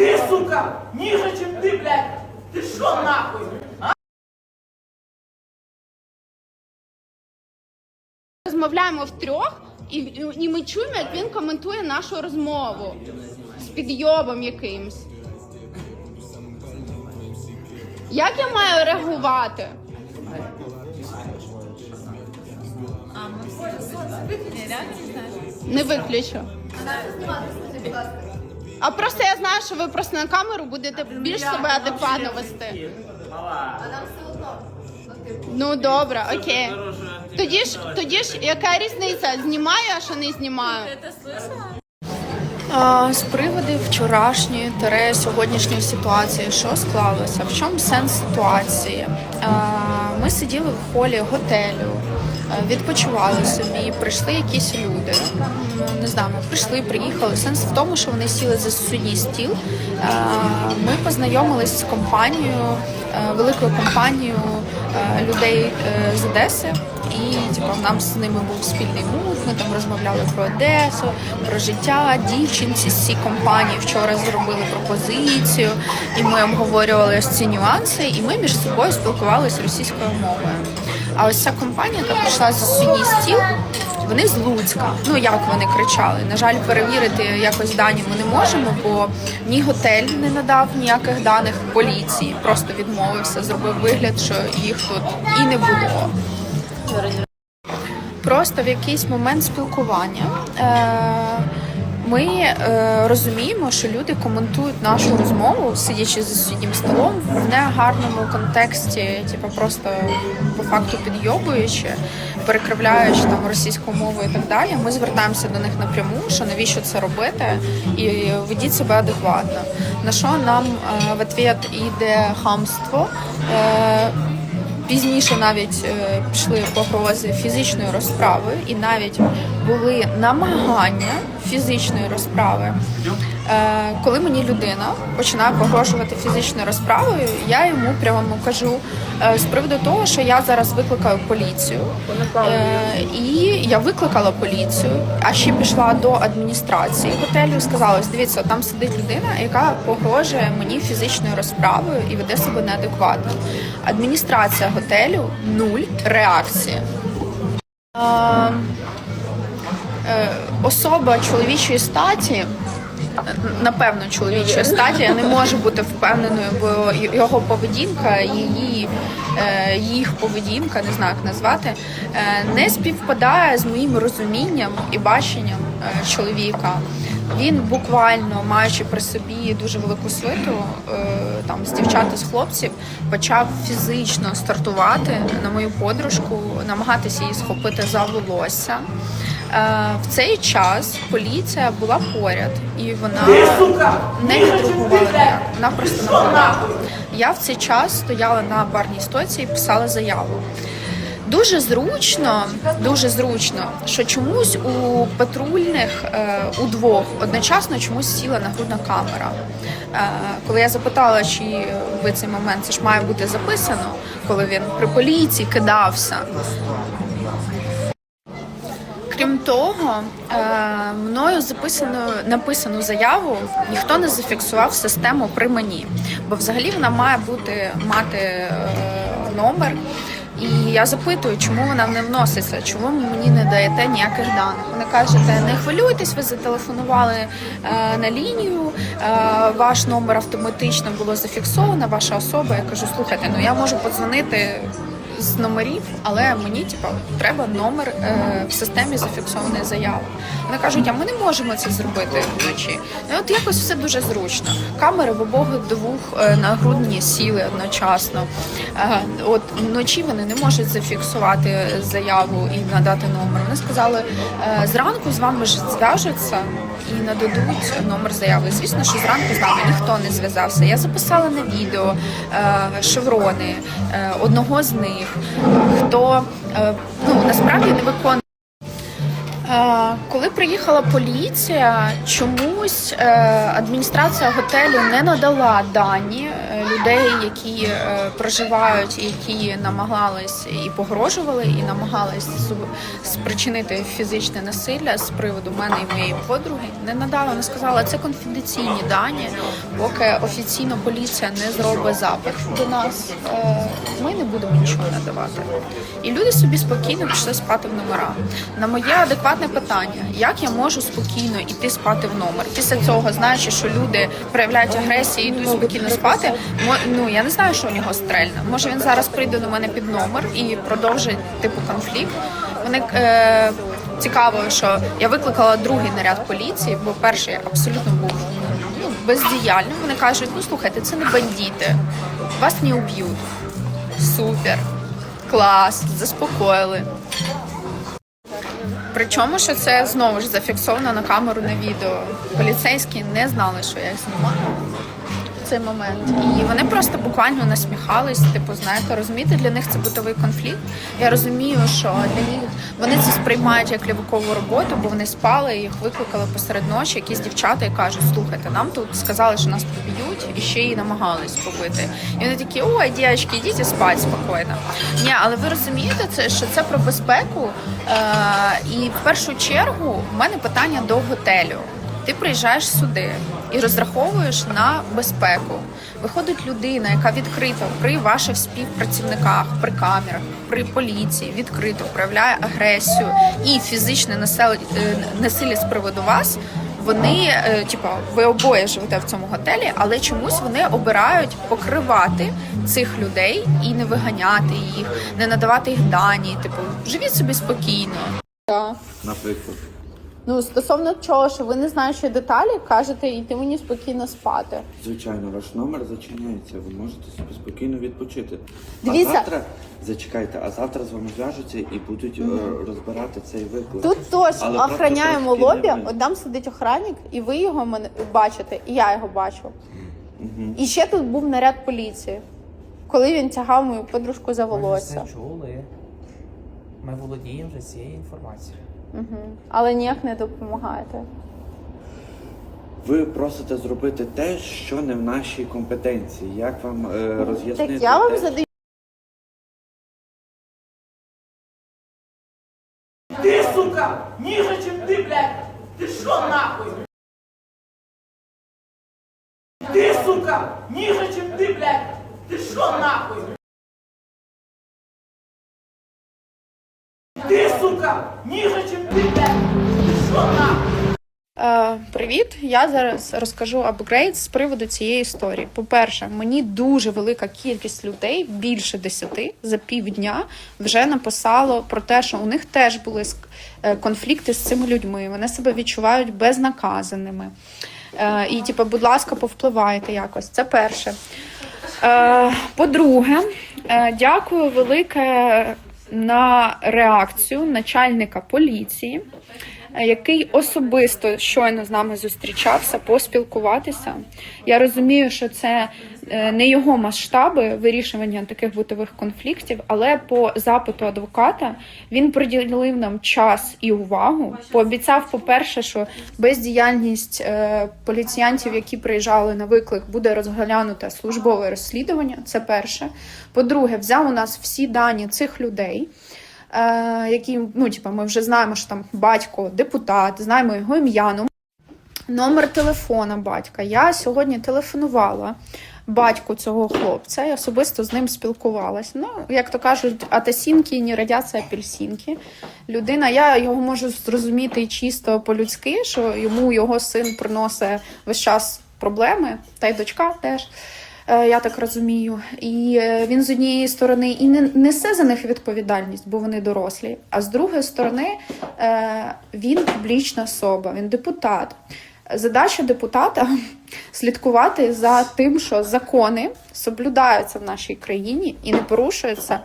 Ти, сука, ніже, чим ти, блядь! Ти що нахуй? Розмовляємо втрьох, і, і ми чуємо, як він коментує нашу розмову з підйобом якимсь. Як я маю реагувати? Не виключу. А просто я знаю, що ви просто на камеру будете більш себе адекватно вести. Ну добре, окей. Тоді ж, тоді ж, яка різниця? Знімаю, а що не знімаю? А, З приводу вчорашньої тере сьогоднішньої ситуації, що склалося? В чому сенс ситуації? А, Ми сиділи в холі готелю, відпочивали собі, прийшли якісь люди. Не знаю, ми прийшли, приїхали. Сенс в тому, що вони сіли за сусідній стіл. Ми познайомились з компанією, е, великою компанією е, людей е, з Одеси. І типу, нам з ними був спільний мут. Ми там розмовляли про Одесу, про життя. Дівчинці з цієї компанії вчора зробили пропозицію, і ми обговорювали ось ці нюанси, і ми між собою спілкувалися російською мовою. А ось ця компанія, яка прийшла за сусідній стіл, вони з Луцька. Ну як вони кричали. На жаль, перевірити якось дані ми не можемо, бо ні готель не надав ніяких даних поліції, просто відмовився, зробив вигляд, що їх тут і не було. Просто в якийсь момент спілкування е, ми е, розуміємо, що люди коментують нашу розмову, сидячи за сусіднім столом, в негарному контексті, типу просто по факту підйобуючи, перекривляючи там російську мову і так далі. Ми звертаємося до них напряму, що навіщо це робити, і ведіть себе адекватно. На що нам е, в відповідь іде хамство. Е, Пізніше навіть е, пішли погрози фізичної розправи, і навіть були намагання фізичної розправи. Е, коли мені людина починає погрожувати фізичною розправою, я йому прямо кажу е, з приводу того, що я зараз викликаю поліцію. Е, і я викликала поліцію, а ще пішла до адміністрації готелю сказала: дивіться, там сидить людина, яка погрожує мені фізичною розправою і веде себе неадекватно. Адміністрація готелю нуль реакції. Особа чоловічої статі. Напевно, чоловічої статі я не можу бути впевненою, бо його поведінка, її е, їх поведінка, не знаю як назвати, е, не співпадає з моїм розумінням і баченням е, чоловіка. Він буквально маючи при собі дуже велику свиту, там з дівчат і з хлопців, почав фізично стартувати на мою подружку, намагатися її схопити за волосся. Е, В цей час поліція була поряд, і вона не відреагувала ніяк. Вона просто нахуй? Я в цей час стояла на барній стойці і писала заяву. Дуже зручно, дуже зручно, що чомусь у патрульних е, у двох одночасно чомусь сіла нагрудна камера. Е, коли я запитала, чи ви цей момент це ж має бути записано, коли він при поліції кидався. Того, е, мною записану написану заяву ніхто не зафіксував систему при мені, бо взагалі вона має бути мати е, номер. І я запитую, чому вона не вноситься, чому ви мені не даєте ніяких даних. Вони кажуть, не хвилюйтесь, ви зателефонували е, на лінію, е, ваш номер автоматично було зафіксовано, ваша особа. Я кажу, слухайте, ну я можу подзвонити з номерів, але мені типу, треба номер е, в системі зафіксованої заяви. Вони кажуть, а ми не можемо це зробити вночі. Ну от якось все дуже зручно. Камери в обох двох е, нагрудні сіли одночасно. Е, от вночі вони не можуть зафіксувати заяву і надати номер. Вони сказали, е, зранку з вами ж зв'яжуться і нададуть номер заяви. Звісно, що зранку з нами ніхто не зв'язався. Я записала на відео е, шеврони е, одного з них, хто е, ну насправді не виконує. Е, Коли приїхала поліція, чомусь е, адміністрація готелю не надала дані е, людей, які проживають, які намагались і погрожували, і намагались спричинити фізичне насилля з приводу мене і моєї подруги. Не надала, вона сказала, це конфіденційні дані. Поки офіційно поліція не зробить запит до нас, ми не будемо нічого надавати. І люди собі спокійно пішли спати в номера. На моє адекватне питання, як я можу спокійно йти спати в номер? Після цього, знаючи, що люди проявляють агресію і йдуть спокійно спати. ну я не знаю, що у нього стрельне. Може він зараз прийде до мене під номер і продовжить типу конфлікт. Вони е, цікаво, що я викликала другий наряд поліції, бо перший абсолютно був ну, бездіяльним. Вони кажуть: ну слухайте, це не бандити, вас не уб'ють. Супер, клас, заспокоїли. Причому, що це знову ж зафіксовано на камеру на відео. Поліцейські не знали, що я знімаю цей момент. І вони просто буквально насміхались. Типу, знаєте, розумієте, для них це бутовий конфлікт. Я розумію, що для них вони це сприймають як лівакову роботу, бо вони спали, їх викликали посеред ночі, якісь дівчата і кажуть, слухайте, нам тут сказали, що нас поб'ють, і ще й намагались побити. І вони такі, ой, дівчатки, йдіть спать спокійно. Ні, але ви розумієте, це що це про безпеку. Е, і в першу чергу в мене питання до готелю. Ти приїжджаєш сюди і розраховуєш на безпеку. Виходить людина, яка відкрито при ваших співпрацівниках, при камерах, при поліції відкрито проявляє агресію і фізичне е, насилля з приводу вас. Вони, е, типа, ви обоє живете в цьому готелі, але чомусь вони обирають покривати цих людей і не виганяти їх, не надавати їх дані. Типу, живіть собі спокійно. Наприклад. Ну, стосовно чого, що ви не знаєте деталі, кажете, йти мені спокійно спати. Звичайно, ваш номер зачиняється, ви можете собі спокійно відпочити. Дивіться. А завтра, зачекайте, а завтра з вами зв'яжуться і будуть е, розбирати цей виклик. Тут тож Але просто охороняємо трошки лобі, нервно. от там сидить охранник, і ви його мене бачите, і я його бачу. І ще тут був наряд поліції, коли він тягав мою подружку за Ми волосся. все чули. Ми володіємо вже цією інформацією. Угу. Але ніяк не допомагаєте. Ви просите зробити те, що не в нашій компетенції. Як вам е, роз'яснити? Так я вам те, задаю. Ти, сука, ніже, чим ти, блядь. Ти що нахуй? Ти, сука, ніже, чим ти, блядь. Ти що нахуй? Ти, сука, ніже, чим ти. Ти? Е, привіт! Я зараз розкажу апгрейд з приводу цієї історії. По-перше, мені дуже велика кількість людей, більше десяти за півдня, вже написало про те, що у них теж були е, конфлікти з цими людьми. Вони себе відчувають безнаказаними. Е, і, типу, будь ласка, повпливайте якось. Це перше. По-друге, дякую велике на реакцію начальника поліції, який особисто щойно з нами зустрічався поспілкуватися. Я розумію, що це е, не його масштаби вирішування таких бутових конфліктів, але по запиту адвоката він приділив нам час і увагу. Пообіцяв, по-перше, що бездіяльність е, поліціянтів, які приїжджали на виклик, буде розглянуте службове розслідування. Це перше. По-друге, взяв у нас всі дані цих людей. Е, які ну, типу, ми вже знаємо, що там батько депутат, знаємо його ім'я, ну, номер телефона батька. Я сьогодні телефонувала батьку цього хлопця, я особисто з ним спілкувалась. Ну, як то кажуть, атасінки не родяться апельсинки. Людина, я його можу зрозуміти чисто по-людськи, що йому його син приносить весь час проблеми, та й дочка теж. Е, Я так розумію, і е, він з однієї сторони і не несе за них відповідальність, бо вони дорослі. А з другої сторони, е, він публічна особа, він депутат. Задача депутата слідкувати за тим, що закони соблюдаються в нашій країні і не порушуються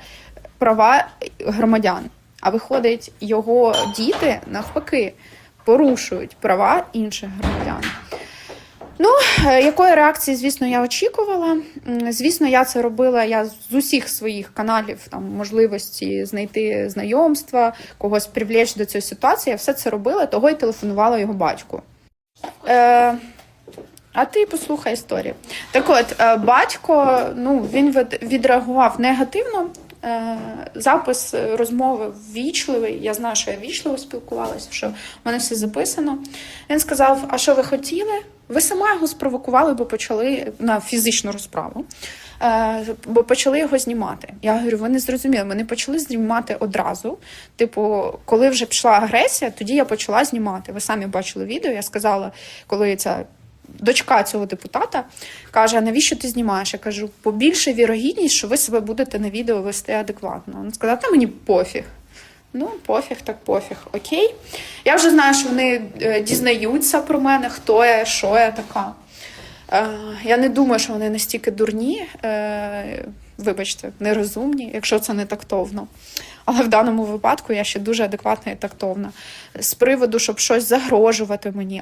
права громадян. А виходить, його діти навпаки порушують права інших громадян. Ну, е, якої реакції, звісно, я очікувала. Звісно, я це робила я з усіх своїх каналів, там можливості знайти знайомства, когось привлечь до цієї ситуації. Я все це робила, того й телефонувала його батьку. Е, а ти послухай історію. Так от, е, батько ну, він від- відреагував негативно. Е, Запис розмови ввічливий. Я знаю, що я ввічливо спілкувалася, що в мене все записано. Він сказав: А що ви хотіли? Ви сама його спровокували, бо почали на фізичну розправу, е, бо почали його знімати. Я говорю, ви не зрозуміли, ми не почали знімати одразу. Типу, коли вже пішла агресія, тоді я почала знімати. Ви самі бачили відео. Я сказала, коли ця дочка цього депутата каже: навіщо ти знімаєш? Я кажу, побільше вірогідність, що ви себе будете на відео вести адекватно. Він сказав, та мені пофіг. Ну, пофіг, так пофіг. Окей. Я вже знаю, що вони е, дізнаються про мене, хто я, що я така. Е, я не думаю, що вони настільки дурні, е, вибачте, нерозумні, якщо це не тактовно. Але в даному випадку я ще дуже адекватна і тактовна. З приводу, щоб щось загрожувати мені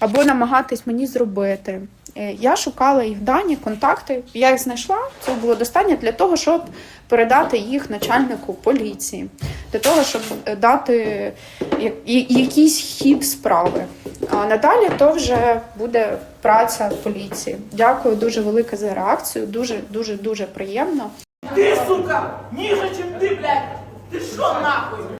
або намагатись мені зробити. Е, Я шукала їх дані, контакти. Я їх знайшла. Це було достатньо для того, щоб передати їх начальнику поліції, для того, щоб е, дати я- якийсь хід справи. А надалі то вже буде праця поліції. Дякую дуже велике за реакцію. Дуже, дуже, дуже приємно. Ти, сука, ніже, чим ти, блядь. Ти що нахуй?